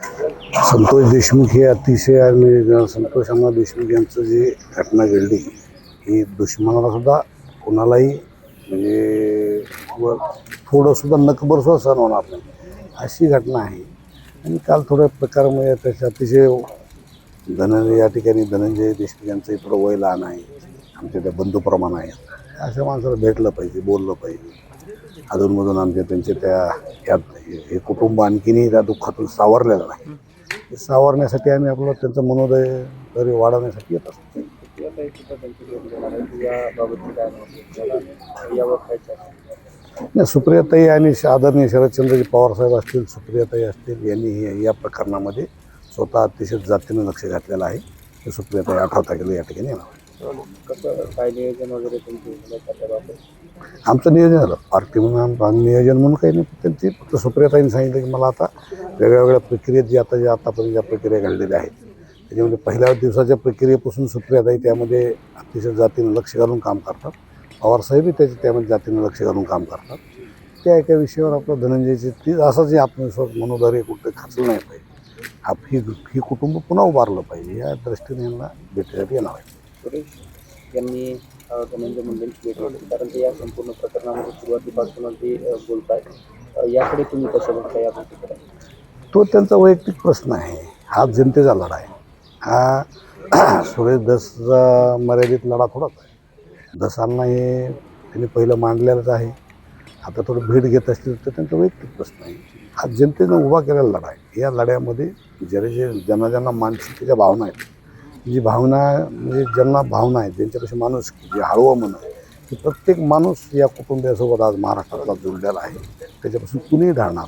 संतोष देशमुख हे अतिशय आणि संतोष अण्णा देशमुख यांचं जी घटना घडली ही दुश्मनाला सुद्धा कोणालाही म्हणजे थोडंसुद्धा थोडं सुद्धा होणार नाही. अशी घटना आहे. आणि काल थोड्या प्रकारामुळे त्याच्या अतिशय धनंजय या ठिकाणी धनंजय देशमुख यांचंही थोडं वय लहान आहे. आमच्या त्या बंधुप्रमाण आहेत अशा माणसाला भेटलं पाहिजे बोललं पाहिजे. अधूनमधून आमच्या त्यांच्या त्या यात हे कुटुंब आणखीनही त्या दुःखातून सावरलेलं नाही. ते सावरण्यासाठी आम्ही आपलं त्यांचं मनोदय तरी वाढवण्यासाठी येत असतो. नाही सुप्रियाताई आणि श- आदरणीय शरदचंद्रजी पवारसाहेब असतील सुप्रियाताई असतील यांनी हे- या प्रकरणामध्ये स्वतः अतिशय जातीनं लक्ष घातलेलं आहे. ते सुप्रियाताई अठरा तारखेला या ठिकाणी येणार. कसं काय नियोजन वगैरे तुमची आमचं नियोजन झालं. पार्टी म्हणून आम- नियोजन म्हणून काही नाही त्यांची फक्त सुप्रियाताईंनी सांगितलं की मला आता वेगळ्या वेगळ्या प्रक्रियेत जे आता जे आतापर्यंत ज्या प्रक्रिया घडलेल्या आहेत त्याच्यामध्ये पहिल्या दिवसाच्या प्रक्रियेपासून सुप्रियाताई त्यामध्ये अतिशय जातीनं लक्ष घालून काम करतात. पवारसाहेबही त्याच्या त्यामध्ये जातीनं लक्ष घालून काम करतात. त्या एका विषयावर आपलं धनंजयची ती असा जे आत्मविश्वास मनोधैर्य कुठे खचलं नाही पाहिजे. आप ही ही कुटुंब पुन्हा उभारलं पाहिजे या दृष्टीने यांना भेटीसाठी येणार आहे. यांनी धनंजय मुंडेंची भेट घेतली कारण ते या संपूर्ण प्रकरणामध्ये सुरुवातीपासूनच ते बोलतायत. अ, याकडे तुम्ही कसं बघता या गोष्टीकडे? तो त्यांचा वैयक्तिक प्रश्न आहे. हा जनतेचा लढा आहे हा सुरेश दसचा मर्यादित लढा थोडाच आहे. दसांना हे त्यांनी पहिलं मांडलेलंच आहे. आता थोडं भेट घेत असतील तर त्यांचा वैयक्तिक प्रश्न आहे. हा जनतेनं उभा केलेला लढा आहे. या लढ्यामध्ये ज्याला जे ज्यांना ज्यांना मानसिकतेच्या भावना आहेत जी भावना म्हणजे ज्यांना भावना आहेत ज्यांच्यापाशी माणूस जे हळवं मन आहे की प्रत्येक माणूस या कुटुंबियासोबत आज महाराष्ट्राला जोडलेला आहे. त्याच्यापासून कुणीही ढळणार